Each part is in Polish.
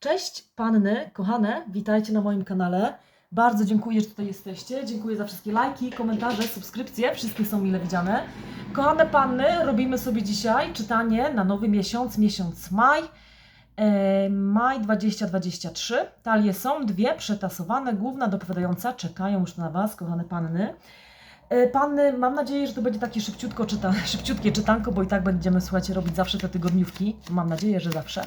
Cześć panny, kochane, witajcie na moim kanale. Bardzo dziękuję, że tutaj jesteście. Dziękuję za wszystkie lajki, komentarze, subskrypcje. Wszystkie są mile widziane. Kochane panny, robimy sobie dzisiaj czytanie na nowy miesiąc, miesiąc maj. E, maj 2023. Talie są dwie przetasowane, główna dopowiadająca. Czekają już na Was, kochane panny. E, Panny, mam nadzieję, że to będzie takie szybciutko czyta, szybciutkie czytanko, bo i tak będziemy, słuchajcie, robić zawsze te tygodniówki. Mam nadzieję, że zawsze.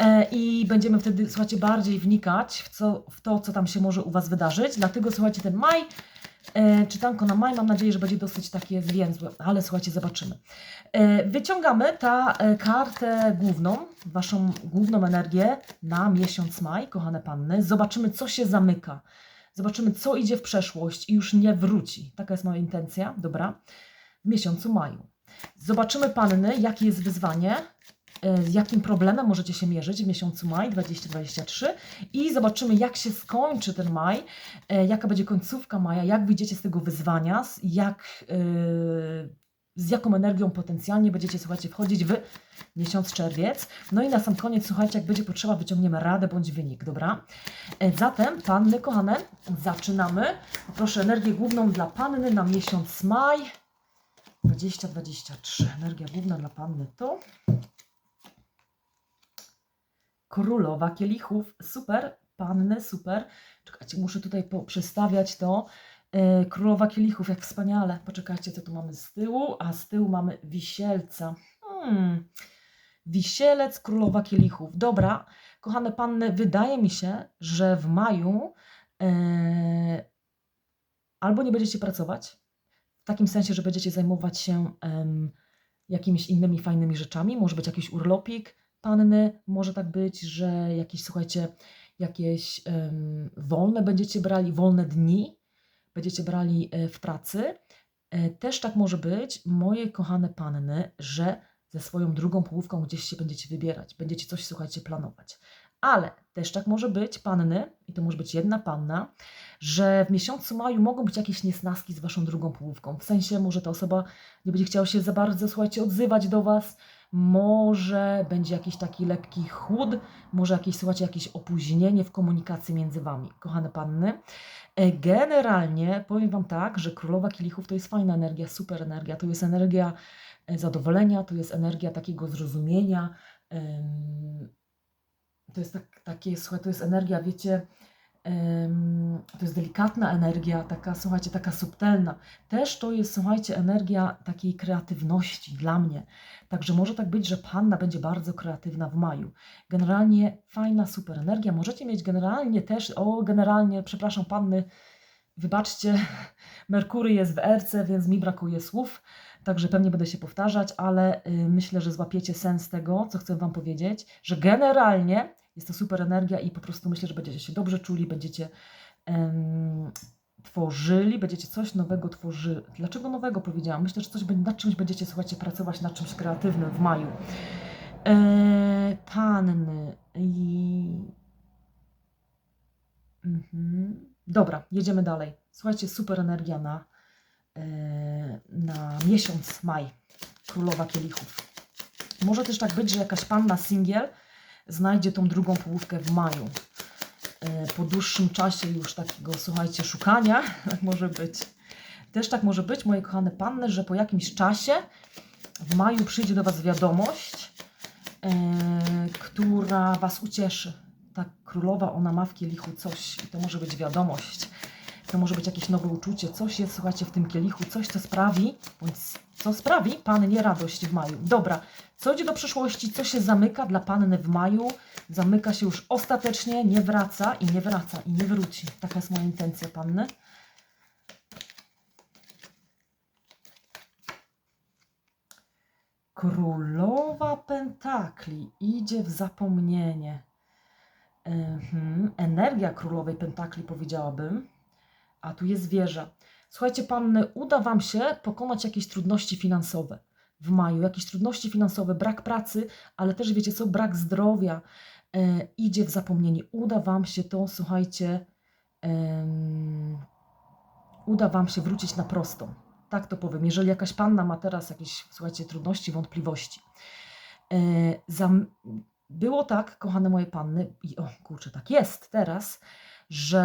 E, I będziemy wtedy, słuchajcie, bardziej wnikać w, co, w to, co tam się może u Was wydarzyć. Dlatego, słuchajcie, ten maj, e, czytanko na maj, mam nadzieję, że będzie dosyć takie zwięzłe, ale słuchajcie, zobaczymy. E, wyciągamy ta e, kartę główną, Waszą główną energię na miesiąc maj, kochane panny. Zobaczymy, co się zamyka. Zobaczymy, co idzie w przeszłość i już nie wróci. Taka jest moja intencja, dobra? W miesiącu maju. Zobaczymy, panny, jakie jest wyzwanie, z jakim problemem możecie się mierzyć w miesiącu maj 2023 i zobaczymy, jak się skończy ten maj, e, jaka będzie końcówka maja, jak wyjdziecie z tego wyzwania, jak, e, z jaką energią potencjalnie będziecie, słuchajcie, wchodzić w miesiąc czerwiec. No i na sam koniec, słuchajcie, jak będzie potrzeba, wyciągniemy radę bądź wynik, dobra? E, Zatem, panny kochane, zaczynamy. Poproszę energię główną dla panny na miesiąc maj 2023. Energia główna dla panny to Królowa Kielichów. Super, panny, super. Czekajcie, muszę tutaj przestawiać to. E, Królowa Kielichów, jak wspaniale. Poczekajcie, co tu mamy z tyłu, a z tyłu mamy Wisielca. Hmm. Wisielec, Królowa Kielichów. Dobra, kochane panny, wydaje mi się, że w maju e, albo nie będziecie pracować, w takim sensie, że będziecie zajmować się jakimiś innymi fajnymi rzeczami, może być jakiś urlopik panny, może tak być, że jakieś, słuchajcie, jakieś em, wolne będziecie brali, wolne dni będziecie brali e, w pracy. E, Też tak może być, moje kochane panny, że ze swoją drugą połówką gdzieś się będziecie wybierać, będziecie coś, słuchajcie, planować. Ale też tak może być, panny, i to może być jedna panna, że w miesiącu maju mogą być jakieś niesnaski z waszą drugą połówką. W sensie może ta osoba nie będzie chciała się za bardzo, słuchajcie, odzywać do was, może będzie jakiś taki lekki chłód, może jakieś, słuchajcie, jakieś opóźnienie w komunikacji między wami, kochane panny. E, Generalnie powiem Wam tak, że Królowa Kielichów to jest fajna energia, super energia. To jest energia e, zadowolenia, to jest energia takiego zrozumienia. To jest tak, takie, słuchaj, to jest energia, wiecie, to jest delikatna energia, taka, słuchajcie, taka subtelna. Też to jest, słuchajcie, energia takiej kreatywności dla mnie. Także może tak być, że Panna będzie bardzo kreatywna w maju. Generalnie fajna, super energia. Możecie mieć generalnie też, o generalnie, przepraszam Panny, wybaczcie, Merkury jest w Erce, więc mi brakuje słów, także pewnie będę się powtarzać, ale y, myślę, że złapiecie sens tego, co chcę Wam powiedzieć, że generalnie jest to super energia i po prostu myślę, że będziecie się dobrze czuli, będziecie tworzyli, będziecie coś nowego tworzyli. Dlaczego nowego powiedziałam? Myślę, że coś, nad czymś będziecie, słuchajcie, pracować, nad czymś kreatywnym w maju. E, panny i... Mhm. Dobra, jedziemy dalej. Słuchajcie, super energia na, na miesiąc maj. Królowa Kielichów. Może też tak być, że jakaś panna singiel znajdzie tą drugą połówkę w maju. E, po dłuższym czasie już takiego, słuchajcie, szukania, tak może być. Też tak może być, moje kochane panny, że po jakimś czasie w maju przyjdzie do Was wiadomość, e, która Was ucieszy. Ta królowa, ona ma w kielichu coś i to może być wiadomość. To może być jakieś nowe uczucie, coś jest, słuchajcie, w tym kielichu, coś, co sprawi, bądź co sprawi Pannie radość w maju. Dobra, co idzie do przyszłości, co się zamyka dla Panny w maju, zamyka się już ostatecznie, nie wraca i nie wraca i nie wróci. Taka jest moja intencja, Panny. Królowa Pentakli idzie w zapomnienie. Mhm. Energia królowej Pentakli, powiedziałabym. A tu jest wieża. Słuchajcie, panny, uda Wam się pokonać jakieś trudności finansowe w maju, jakieś trudności finansowe, brak pracy, ale też wiecie co, brak zdrowia e, idzie w zapomnienie. Uda Wam się to, słuchajcie, em, uda Wam się wrócić na prostą. Tak to powiem. Jeżeli jakaś panna ma teraz jakieś, słuchajcie, trudności, wątpliwości, e, zam, było tak, kochane moje panny, i o kurczę, tak jest teraz, że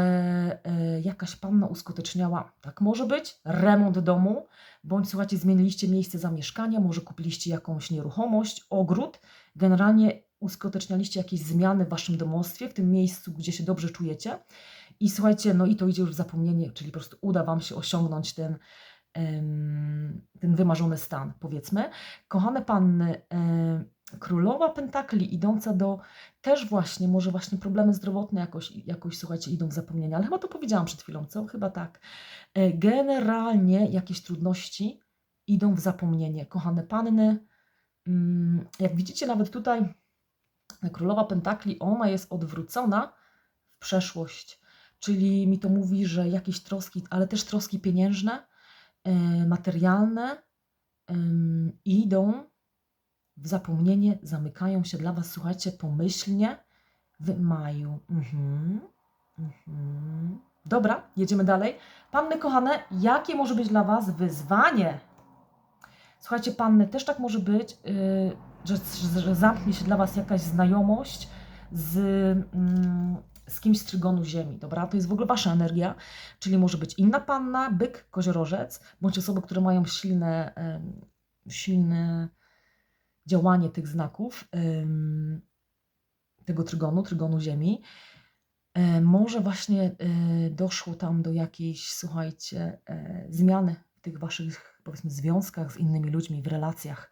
e, jakaś panna uskuteczniała, tak może być, remont domu, bądź słuchajcie, zmieniliście miejsce zamieszkania, może kupiliście jakąś nieruchomość, ogród, generalnie uskutecznialiście jakieś zmiany w waszym domostwie, w tym miejscu, gdzie się dobrze czujecie. I słuchajcie, no i to idzie już w zapomnienie, czyli po prostu uda wam się osiągnąć ten, ten wymarzony stan, powiedzmy. Kochane panny, królowa pentakli idąca do też właśnie, może właśnie problemy zdrowotne jakoś, jakoś słuchajcie, idą w zapomnienie, ale chyba to powiedziałam przed chwilą, co? Chyba tak. E, Generalnie jakieś trudności idą w zapomnienie. Kochane panny, mm, jak widzicie nawet tutaj królowa pentakli, ona jest odwrócona w przeszłość, czyli mi to mówi, że jakieś troski, ale też troski pieniężne, e, materialne idą w zapomnienie, zamykają się dla Was, słuchajcie, pomyślnie w maju. Mhm. Mhm. Dobra, jedziemy dalej. Panny kochane, jakie może być dla Was wyzwanie? Słuchajcie, panny, też tak może być, yy, że, że zamknie się dla Was jakaś znajomość z, mm, z kimś z trygonu ziemi, dobra? To jest w ogóle Wasza energia, czyli może być inna panna, byk, koziorożec, bądź osoby, które mają silne, em, silne działanie tych znaków, tego trygonu, trygonu ziemi. E, może właśnie e, doszło tam do jakiejś, słuchajcie, e, zmiany w tych waszych, powiedzmy, związkach z innymi ludźmi, w relacjach.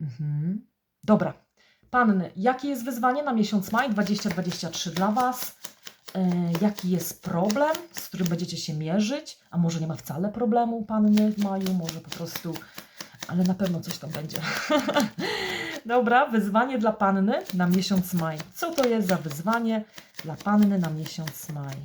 Mhm. Dobra. Panny, jakie jest wyzwanie na miesiąc maj 2023 dla Was? Jaki jest problem, z którym będziecie się mierzyć? A może nie ma wcale problemu, panny, w maju? Może po prostu, ale na pewno coś tam będzie. Dobra, wyzwanie dla panny na miesiąc maj. Co to jest za wyzwanie dla panny na miesiąc maj?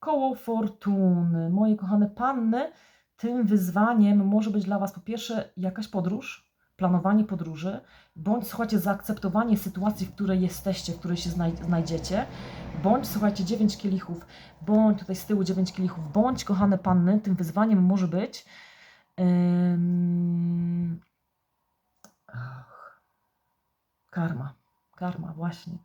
Koło fortuny. Moje kochane panny, tym wyzwaniem może być dla Was po pierwsze jakaś podróż, planowanie podróży, bądź słuchajcie, zaakceptowanie sytuacji, w której jesteście, w której się znaj- znajdziecie, bądź słuchajcie, dziewięć kielichów, bądź tutaj z tyłu dziewięć kielichów, bądź kochane panny, tym wyzwaniem może być ach, karma, karma właśnie.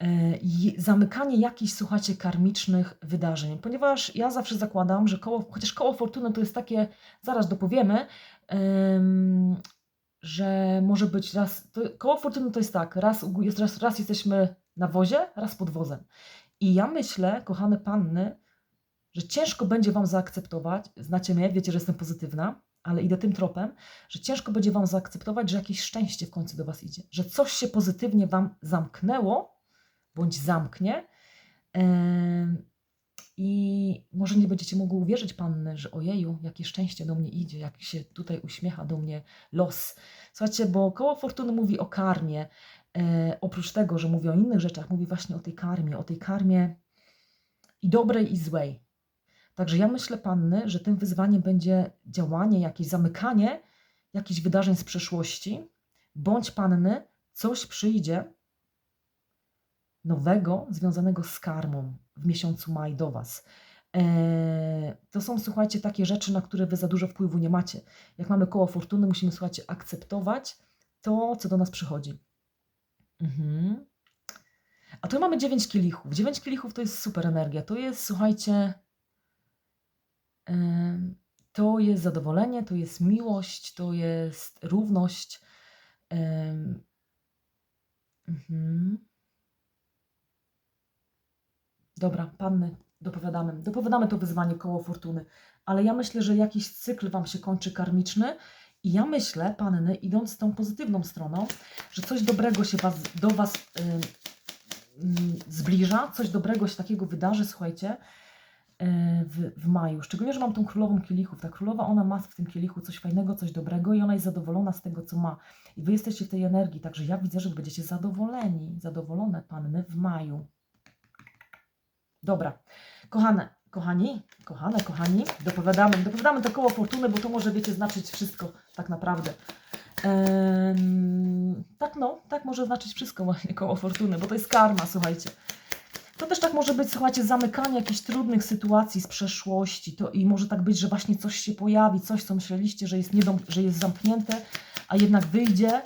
E, i zamykanie jakichś, słuchajcie, karmicznych wydarzeń. Ponieważ ja zawsze zakładam, że koło, chociaż koło fortuny to jest takie, zaraz dopowiemy, em, że może być raz, to, koło fortuny to jest tak, raz, jest, raz, raz jesteśmy na wozie, raz pod wozem. I ja myślę, kochane panny, że ciężko będzie Wam zaakceptować, znacie mnie, wiecie, że jestem pozytywna, ale idę tym tropem, że ciężko będzie Wam zaakceptować, że jakieś szczęście w końcu do Was idzie, że coś się pozytywnie Wam zamknęło, bądź zamknie. I może nie będziecie mogły uwierzyć, panny, że ojeju, jakie szczęście do mnie idzie, jak się tutaj uśmiecha do mnie los. Słuchajcie, bo koło fortuny mówi o karmie. E, oprócz tego, że mówi o innych rzeczach, mówi właśnie o tej karmie, o tej karmie i dobrej, i złej. Także ja myślę, panny, że tym wyzwaniem będzie działanie, jakieś zamykanie jakichś wydarzeń z przeszłości, bądź panny, coś przyjdzie, nowego związanego z karmą w miesiącu maj do Was. Eee, to są, słuchajcie, takie rzeczy, na które Wy za dużo wpływu nie macie. Jak mamy koło fortuny, musimy, słuchajcie, akceptować to, co do nas przychodzi. Mhm. A tu mamy dziewięć kielichów. Dziewięć kielichów to jest super energia. To jest, słuchajcie, to jest zadowolenie, to jest miłość, to jest równość. em, Mhm. Dobra, panny, dopowiadamy. Dopowiadamy to wyzwanie koło fortuny. Ale ja myślę, że jakiś cykl Wam się kończy karmiczny. I ja myślę, panny, idąc tą pozytywną stroną, że coś dobrego się was, do Was zbliża, coś dobrego się takiego wydarzy, słuchajcie, y, w, w maju. Szczególnie, że mam tą królową kielichów. Ta królowa, ona ma w tym kielichu coś fajnego, coś dobrego i ona jest zadowolona z tego, co ma. I Wy jesteście w tej energii, także ja widzę, że będziecie zadowoleni, zadowolone panny w maju. Dobra, kochane, kochani, kochane, kochani, dopowiadamy, dopowiadamy to koło fortuny, bo to może, wiecie, znaczyć wszystko tak naprawdę. Em, tak, no, tak może znaczyć wszystko właśnie koło fortuny, bo to jest karma, słuchajcie. To też tak może być, słuchajcie, zamykanie jakichś trudnych sytuacji z przeszłości. To i może tak być, że właśnie coś się pojawi, coś, co myśleliście, że jest, że jest zamknięte, a jednak wyjdzie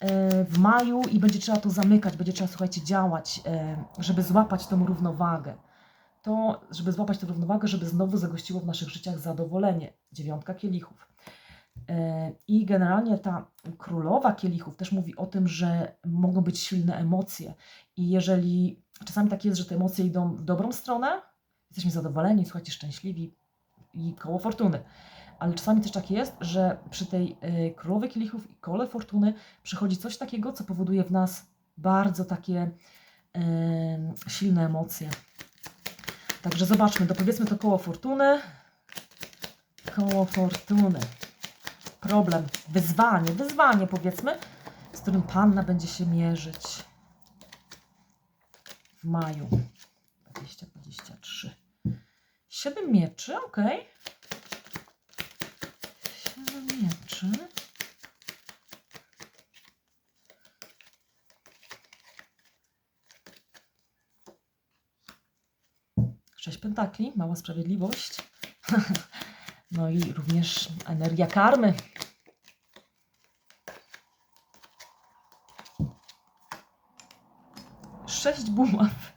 e, w maju i będzie trzeba to zamykać, będzie trzeba, słuchajcie, działać, e, żeby złapać tą równowagę. To, żeby złapać tę równowagę, żeby znowu zagościło w naszych życiach zadowolenie. Dziewiątka kielichów. E, I generalnie ta królowa kielichów też mówi o tym, że mogą być silne emocje. I jeżeli czasami tak jest, że te emocje idą w dobrą stronę, jesteśmy zadowoleni, słuchajcie, szczęśliwi i koło fortuny. Ale czasami też tak jest, że przy tej y, królowej kielichów i kole fortuny przychodzi coś takiego, co powoduje w nas bardzo takie silne emocje. Także zobaczmy, dopowiedzmy to koło fortuny. Koło fortuny. Problem, wyzwanie, wyzwanie powiedzmy, z którym Panna będzie się mierzyć w maju 2023. Siedem mieczy, ok. Siedem mieczy. Sześć pentakli, mała sprawiedliwość. No i również energia karmy. Sześć buław.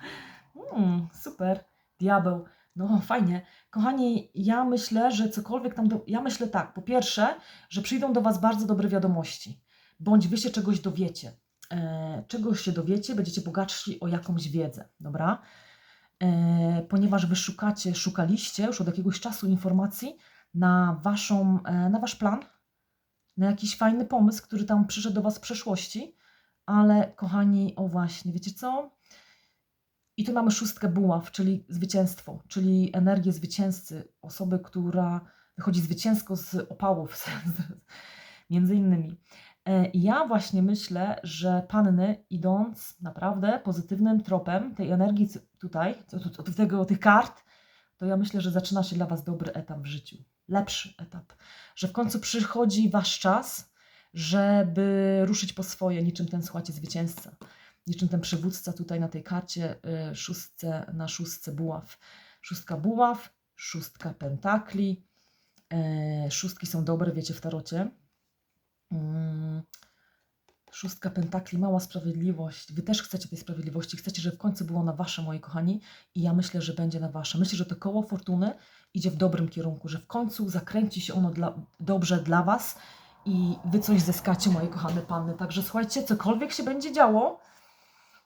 Mm, super. Diabeł. No fajnie. Kochani, ja myślę, że cokolwiek tam. Do... Ja myślę tak. Po pierwsze, że przyjdą do Was bardzo dobre wiadomości, bądź Wy się czegoś dowiecie. E, czegoś się dowiecie, będziecie bogatsi o jakąś wiedzę, dobra? E, ponieważ Wy szukacie, szukaliście już od jakiegoś czasu informacji na, waszą, e, na Wasz plan, na jakiś fajny pomysł, który tam przyszedł do Was w przeszłości, ale kochani, o właśnie, wiecie co? I tu mamy szóstkę buław, czyli zwycięstwo, czyli energię zwycięzcy, osoby, która wychodzi zwycięsko z opałów, między innymi. E, ja właśnie myślę, że panny idąc naprawdę pozytywnym tropem tej energii tutaj, od tego, tych kart, to ja myślę, że zaczyna się dla Was dobry etap w życiu. Lepszy etap. Że w końcu przychodzi Wasz czas, żeby ruszyć po swoje, niczym ten, słuchajcie, zwycięzca niczym ten przywódca tutaj na tej karcie, y, szóstce, na szóstce buław. Szóstka buław, szóstka pentakli. E, szóstki są dobre, wiecie, w tarocie. Mm, szóstka pentakli, mała sprawiedliwość. Wy też chcecie tej sprawiedliwości, chcecie, żeby w końcu było na wasze, moi kochani, i ja myślę, że będzie na wasze. Myślę, że to koło fortuny idzie w dobrym kierunku, że w końcu zakręci się ono dla, dobrze dla was i wy coś zyskacie, moje kochane panny. Także słuchajcie, cokolwiek się będzie działo,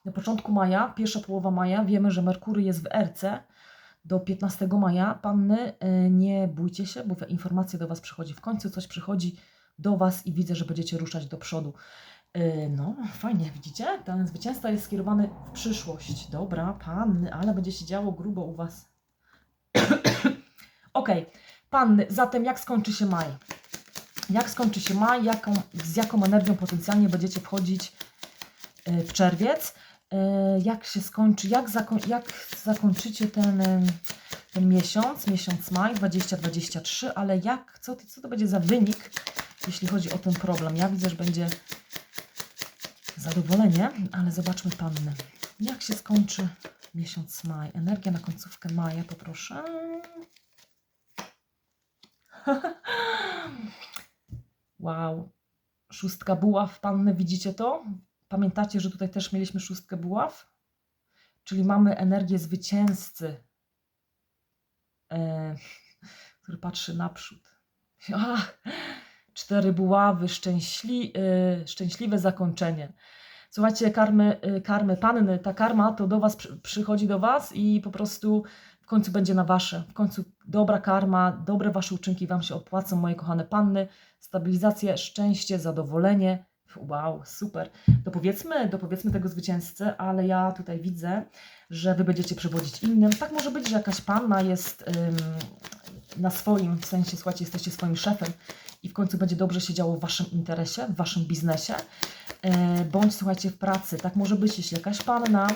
na początku maja, pierwsza połowa maja, wiemy, że Merkury jest w Erce. Do 15 maja, panny, y, nie bójcie się, bo informacja do Was przychodzi. W końcu coś przychodzi do Was i widzę, że będziecie ruszać do przodu. Y, no, fajnie, widzicie? Ten zwycięzca jest skierowany w przyszłość. Dobra, panny, ale będzie się działo grubo u Was. ok, panny, zatem jak skończy się maj? Jak skończy się maj? Jaką, z jaką energią potencjalnie będziecie wchodzić y, w czerwiec? E, jak się skończy, jak, zakon, jak zakończycie ten, ten miesiąc, miesiąc maj 2023, ale jak, co, co to będzie za wynik, jeśli chodzi o ten problem. Ja widzę, że będzie zadowolenie, ale zobaczmy panny. Jak się skończy miesiąc maj? Energia na końcówkę maja, poproszę. wow. Szóstka buław, panny, widzicie to? Pamiętacie, że tutaj też mieliśmy szóstkę buław? Czyli mamy energię zwycięzcy, e, który patrzy naprzód. Ach, cztery buławy, szczęśli, e, szczęśliwe zakończenie. Słuchajcie, karmy, e, karmy panny, ta karma to do Was przychodzi do Was i po prostu w końcu będzie na Wasze. W końcu dobra karma, dobre Wasze uczynki Wam się opłacą, moje kochane panny. Stabilizacja, szczęście, zadowolenie, Wow, super. Dopowiedzmy, dopowiedzmy tego zwycięzcy, ale ja tutaj widzę, że wy będziecie przewodzić innym. Tak może być, że jakaś panna jest ym, na swoim, w sensie, słuchajcie, jesteście swoim szefem i w końcu będzie dobrze się działo w waszym interesie, w waszym biznesie, yy, bądź słuchajcie w pracy. Tak może być, jeśli jakaś panna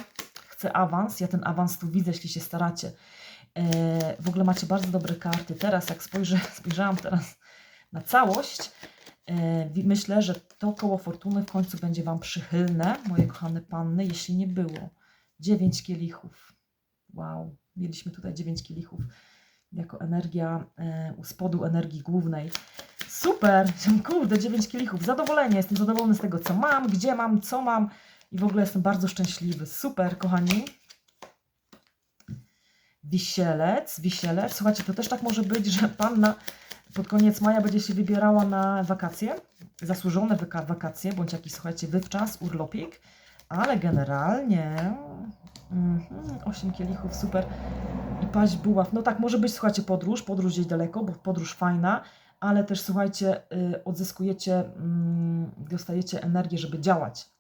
chce awans, ja ten awans tu widzę, jeśli się staracie. Yy, w ogóle macie bardzo dobre karty. Teraz, jak spojrzę, spojrzałam teraz na całość, E, myślę, że to koło fortuny w końcu będzie Wam przychylne, moje kochane panny, jeśli nie było. Dziewięć kielichów. Wow, mieliśmy tutaj 9 kielichów jako energia e, u spodu energii głównej. Super! Kurde, 9 kielichów. Zadowolenie. Jestem zadowolony z tego, co mam, gdzie mam, co mam i w ogóle jestem bardzo szczęśliwy. Super, kochani. Wisielec, wisielec. Słuchajcie, to też tak może być, że panna pod koniec maja będzie się wybierała na wakacje, zasłużone wakacje, bądź jakiś, słuchajcie, wywczas, urlopik, ale generalnie mhm, 8 kielichów, super. I paść buław. No tak, może być, słuchajcie, podróż, podróż gdzieś daleko, bo podróż fajna, ale też, słuchajcie, y, odzyskujecie, mm, dostajecie energię, żeby działać.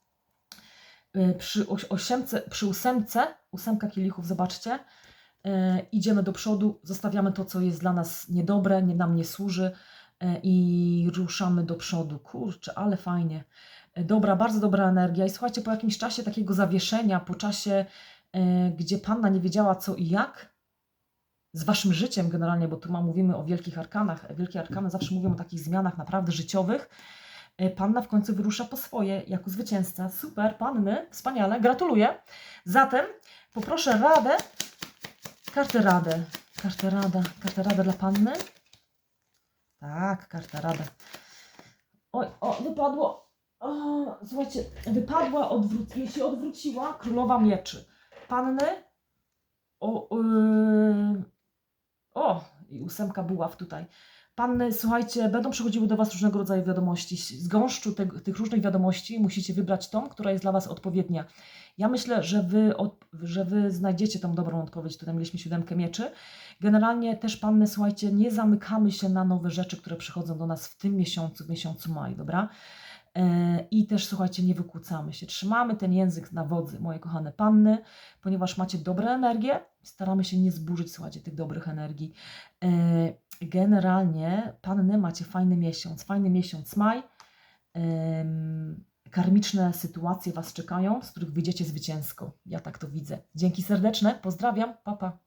Y, Przy, osiemce, przy ósemce, ósemka kielichów, zobaczcie, e, idziemy do przodu, zostawiamy to, co jest dla nas niedobre, nie nam nie służy i ruszamy do przodu. Kurczę, ale fajnie. Dobra, bardzo dobra energia. I słuchajcie, po jakimś czasie takiego zawieszenia, po czasie, gdzie Panna nie wiedziała co i jak, z Waszym życiem generalnie, bo tu ma, mówimy o wielkich arkanach. Wielkie arkany zawsze mówią o takich zmianach naprawdę życiowych. E, Panna w końcu wyrusza po swoje jako zwycięzca. Super, panny, wspaniale, gratuluję. Zatem poproszę radę Kartę radę. Kartę rada. Kartę rada dla panny. Tak, karta rada. Oj, o, wypadło. O, słuchajcie, wypadła, odwró- jej się odwróciła królowa mieczy. Panny. O, yy, o, i ósemka buław tutaj. Panny, słuchajcie, będą przychodziły do Was różnego rodzaju wiadomości. Z gąszczu te, tych różnych wiadomości musicie wybrać tą, która jest dla Was odpowiednia. Ja myślę, że wy, od, że wy znajdziecie tą dobrą odpowiedź. Tutaj mieliśmy siódemkę mieczy. Generalnie też, panny, słuchajcie, nie zamykamy się na nowe rzeczy, które przychodzą do nas w tym miesiącu, w miesiącu maj, dobra? E, I też, słuchajcie, nie wykłócamy się. Trzymamy ten język na wodzy, moje kochane panny, ponieważ macie dobre energie. Staramy się nie zburzyć, słuchajcie, tych dobrych energii. E, Generalnie, panny, macie fajny miesiąc. Fajny miesiąc maj. Karmiczne sytuacje Was czekają, z których wyjdziecie zwycięsko. Ja tak to widzę. Dzięki serdeczne, pozdrawiam, papa. Pa.